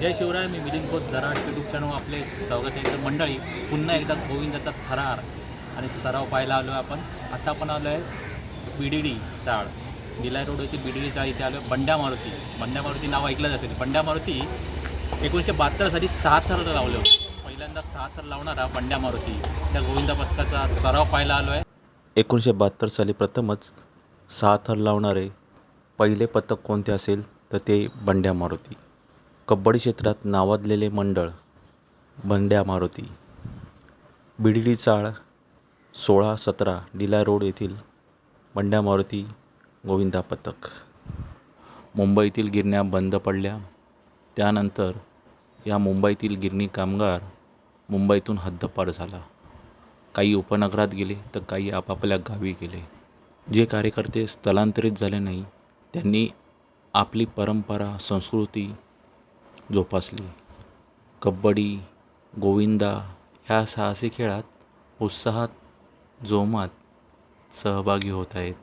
जय शिवराय मी मिलिंद खोत जराट YouTube channel आपले स्वागत आहे. मंडळी पुन्हा एकदा गोविंदाचा थरार आणि सराव पाहायला आलो आहे आपण. आत्ता आपण आलो आहे बिडिडी चाळ. निलाय रोड होती बिडिडी चाळ इथे आलो बंड्या मारुती. बंड्या मारुती नाव ऐकलंच असेल. बंड्या मारुती एकोणीसशे बहात्तर साली सहा थर लावले होते. पहिल्यांदा सहा थर लावणारा बंड्या मारुती. त्या गोविंदा पथकाचा सराव पाहायला आलो आहे एकोणीसशे बहात्तर साली प्रथमच सहा थर लावणारे पहिले पथक कोणते असेल? तर ते बंड्या मारुती. कबड्डी क्षेत्रात नावाजलेले मंडळ बंड्या मारुती. बिडीडी चाळ सोळा सतरा डिला रोड येथील बंड्या मारुती गोविंदा पथक. मुंबईतील गिरण्या बंद पडल्या. त्यानंतर या मुंबईतील गिरणी कामगार मुंबईतून हद्दपार झाला. काही उपनगरात गेले तर काही आपापल्या गावी गेले. जे कार्यकर्ते स्थलांतरित झाले नाही त्यांनी आपली परंपरा संस्कृती जोपासली. कबड्डी गोविंदा ह्या साहसी खेळात उत्साहात जोमात सहभागी होत आहेत.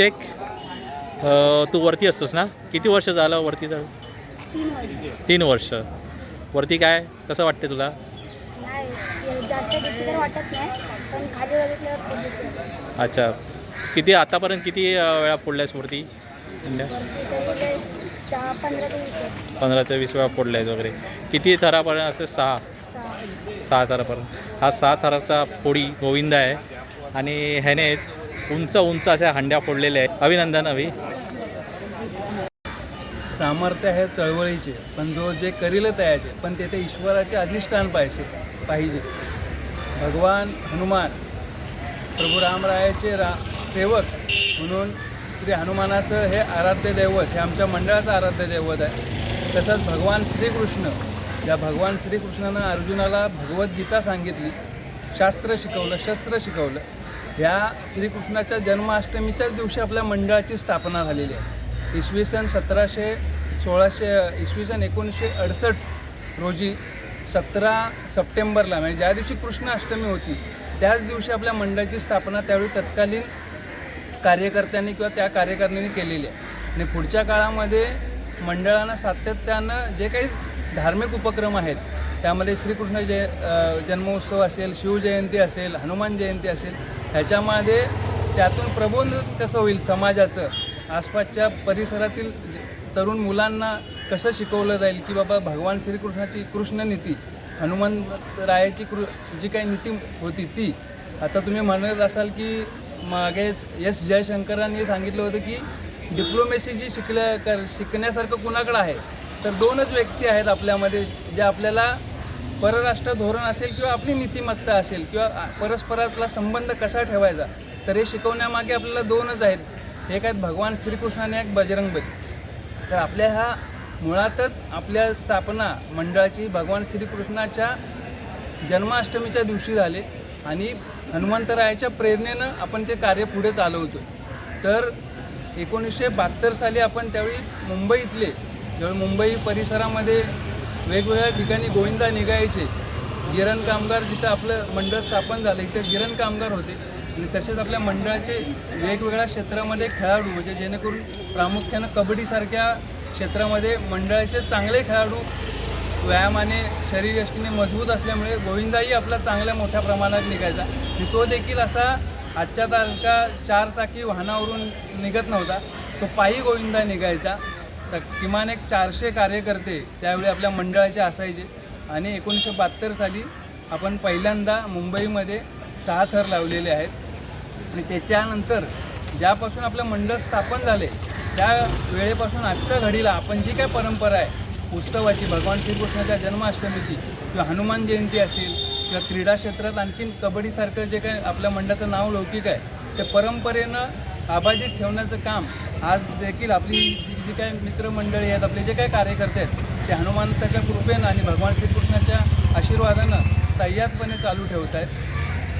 अभिषेक तू वरती असतोस ना? किती वर्ष झालं वरती जा तीन वर्ष. वरती काय? कसं वाटते तुला. अच्छा. किती आतापर्यंत किती वेळा फोडल्यास वरती? दहा पंधरा ते वीस वेळा. फोडल्यास वगैरे. किती थरापर्यंत असे सहा. सहा. सहा थरापर्यंत. हा सहा थराचा फोडी गोविंद आहे. आणि ह्याने उंच उंच अशा हंड्या फोडलेल्या आहेत. अभिनंदन अभि. सामर्थ्य आहे चळवळीचे पण जो जे करील तयाचे पण तेथे ईश्वराचे अधिष्ठान पाहिजे पाहिजे. भगवान हनुमान प्रभू रामरायाचे रा सेवक म्हणून श्री हनुमानाचं हे आराध्य दैवत हे आमच्या मंडळाचं आराध्य दैवत आहे. तसंच भगवान श्रीकृष्ण या भगवान श्रीकृष्णानं अर्जुनाला भगवद्गीता सांगितली शास्त्र शिकवलं शस्त्र शिकवलं ह्या श्रीकृष्णाच्या जन्माष्टमीच्याच दिवशी आपल्या मंडळाची स्थापना झालेली आहे. इसवी सन सतराशे सोळाशे इसवी सन एकोणीसशे अडसष्ट रोजी सतरा सप्टेंबरला म्हणजे ज्या दिवशी कृष्णाष्टमी होती त्याच दिवशी आपल्या मंडळाची स्थापना त्यावेळी तत्कालीन कार्यकर्त्यांनी किंवा त्या कार्यकारिणीने केलेली आहे. आणि पुढच्या काळामध्ये मंडळानं सातत्यानं जे काही धार्मिक उपक्रम आहेत त्यामध्ये श्रीकृष्ण जय जन्मोत्सव असेल शिवजयंती असेल हनुमान जयंती असेल ह्याच्यामध्ये त्यातून प्रबोध कसं होईल समाजाचं? आसपासच्या परिसरातील तरुण मुलांना कसं शिकवलं जाईल? की बाबा भगवान श्रीकृष्णाची कृष्ण नीती हनुमंतरायाची कृ जी काही नीती होती ती. आता तुम्ही म्हणत असाल की मागेच एस जयशंकरांनी सांगितलं होतं की डिप्लोमेसी जी शिकल्या कर शिकण्यासारखं कुणाकडं आहे? तर दोनच व्यक्ती आहेत आपल्यामध्ये जे आपल्याला परराष्ट्र धोरण असेल किंवा आपली नीतिमत्ता असेल किंवा परस्परातला संबंध कसा ठेवायचा तर हे शिकवण्यामागे आपल्याला दोनच आहेत. एक आहेत भगवान श्रीकृष्णाने एक बजरंगबली. तर आपल्या ह्या मुळातच आपल्या स्थापना मंडळाची भगवान श्रीकृष्णाच्या जन्माष्टमीच्या दिवशी झाले आणि हनुमंतरायाच्या प्रेरणेनं आपण ते कार्य पुढे चालवतो तर एकोणीसशे बहात्तर साली आपण त्यावेळी मुंबईतले ज्यावेळी मुंबई परिसरामध्ये वेगवेगळ्या ठिकाणी गोविंदा निघायचे. गिरण कामगार जिथं आपलं मंडळ स्थापन झालं इथे गिरण कामगार होते. आणि तसेच आपल्या मंडळाचे वेगवेगळ्या क्षेत्रामध्ये खेळाडू म्हणजे जेणेकरून प्रामुख्यानं कबड्डीसारख्या क्षेत्रामध्ये मंडळाचे चांगले खेळाडू व्यायामाने शरीरयष्टीने मजबूत असल्यामुळे गोविंदाही आपला चांगल्या मोठ्या प्रमाणात निघायचा. आणि तो देखील असा आजच्या तारखा चारचाकी वाहनावरून निघत नव्हता. तो पायी गोविंदा निघायचा. स किमान एक चारशे कार्यकर्ते त्यावेळी आपल्या मंडळाचे असायचे. आणि एकोणीसशे बहात्तर साली आपण पहिल्यांदा मुंबईमध्ये सहा थर लावलेले आहेत. आणि त्याच्यानंतर ज्यापासून आपलं मंडळ स्थापन झाले त्या वेळेपासून आजच्या घडीला आपण जी काय परंपरा आहे उत्सवाची भगवान श्रीकृष्णाच्या जन्माष्टमीची किंवा हनुमान जयंती असेल किंवा क्रीडा क्षेत्रात आणखीन कबड्डीसारखं जे काय आपल्या मंडळाचं नाव लौकिक आहे ते परंपरेनं आबाधित ठेवण्याचं काम आज देखील आपली जी काय मित्रमंडळी आहेत आपले जे काय कार्यकर्ते आहेत ते हनुमंताच्या कृपेनं आणि भगवान श्रीकृष्णाच्या आशीर्वादानं तय्यातपणे चालू ठेवत आहेत.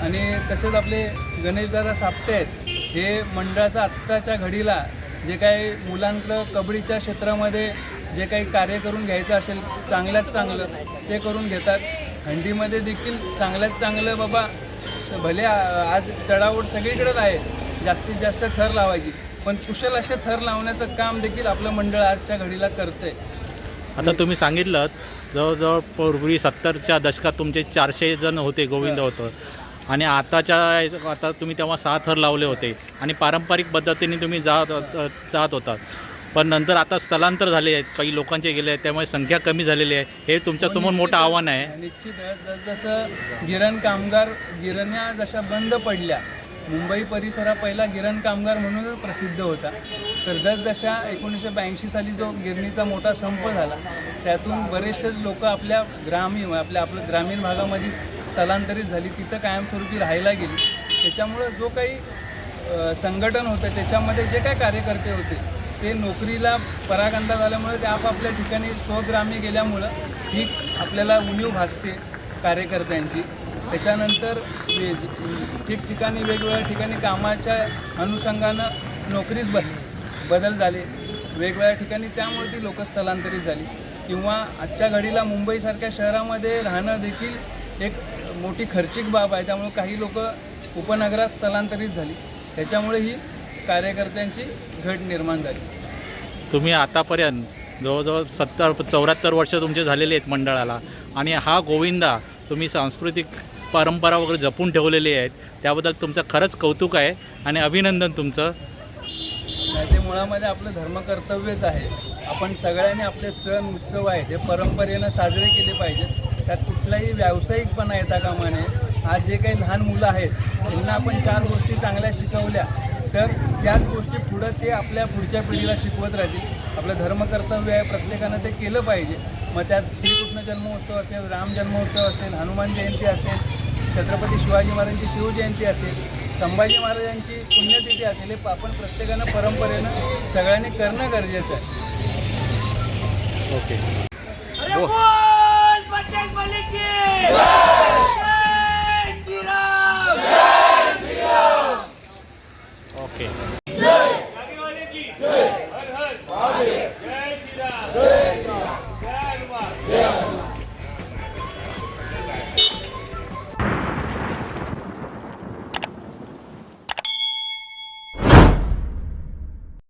आणि तसेच आपले गणेशदादा साप्ते आहेत हे मंडळाचं आत्ताच्या घडीला जे काही मुलांकडं कबड्डीच्या क्षेत्रामध्ये जे काही कार्य करून घ्यायचं असेल चांगल्यात चांगलं ते करून घेतात. हंडीमध्ये देखील चांगल्यात चांगलं बाबा स- भले आज चढावड सगळीकडेच आहे जास्तीत जास्त थर लावायची. पण कुशल असे थर लावण्याचं काम देखील आपलं मंडळ आजच्या घडीला करतंय. आता तुम्ही सांगितलं जवळजवळ पूर्वी सत्तरच्या दशकात तुमचे चारशे जण होते गोविंद होतं. आणि आताच्या आता तुम्ही तेव्हा सहा थर लावले होते. आणि पारंपरिक पद्धतीने तुम्ही जात जात होता. पण नंतर आता स्थलांतर झाले आहेत काही लोकांचे गेले आहेत त्यामुळे संख्या कमी झालेली आहे. हे तुमच्यासमोर मोठं आव्हान आहे. निश्चित आहे. जसजसं गिरण कामगार गिरण्या जशा बंद पडल्या मुंबई परिसरा पहिला गिरण कामगार म्हणूनच प्रसिद्ध होता. तर जसजशा एकोणीसशे ब्याऐंशी साली जो गिरणीचा मोठा संप झाला त्यातून बरेचसेच लोक आपल्या ग्रामीण आपल्या आपल्या ग्रामीण भागामध्ये स्थलांतरित झाली. तिथं कायमस्वरूपी राहायला गेली. त्याच्यामुळं जो काही संघटन होतं त्याच्यामध्ये जे काही कार्यकर्ते होते ते नोकरीला परागंदा झाल्यामुळे ते आपापल्या ठिकाणी स्वग्रामी गेल्यामुळं ही आपल्याला उणीव भासते कार्यकर्त्यांची. त्याच्यानंतर वे- ठिकठिकाणी वेगवेगळ्या ठिकाणी कामाच्या अनुषंगानं नोकरीत बद बदल झाले. वेगवेगळ्या ठिकाणी त्यामुळे ती लोक स्थलांतरित झाली. किंवा आजच्या घडीला मुंबईसारख्या शहरामध्ये राहणं देखील एक मोठी खर्चिक बाब आहे. त्यामुळे काही लोक उपनगरात स्थलांतरित झाली. त्याच्यामुळे ही कार्यकर्त्यांची घट निर्माण झाली. तुम्ही आतापर्यंत जवळजवळ सत्तर चौऱ्याहत्तर वर्ष तुमचे झालेले आहेत मंडळाला. आणि हा गोविंदा तुम्ही सांस्कृतिक परंपरा वगैरे जपून ठेवलेली आहेत. त्याबद्दल तुमचं खरंच कौतुक आहे आणि अभिनंदन तुमचं. ते मुळामध्ये आपलं धर्मकर्तव्यच आहे. आपण सगळ्यांनी आपले सण उत्सव आहेत हे परंपरेनं साजरे केले पाहिजेत. त्यात कुठलाही व्यावसायिकपणा येता कामा नये आज जे काही लहान मुलं आहेत त्यांना आपण चार गोष्टी चांगल्या शिकवल्या तर त्याच गोष्टी पुढं ते आपल्या पुढच्या पिढीला शिकवत राहतील. आपलं धर्मकर्तव्य आहे प्रत्येकानं ते केलं पाहिजे. मग त्यात श्रीकृष्ण जन्मोत्सव असेल राम जन्मोत्सव असेल हनुमान जयंती असेल छत्रपती शिवाजी महाराजांची शिवजयंती असेल संभाजी महाराजांची पुण्यतिथी असेल हे आपण प्रत्येकानं परंपरेनं सगळ्यांनी करणं गरजेचं आहे. ओके.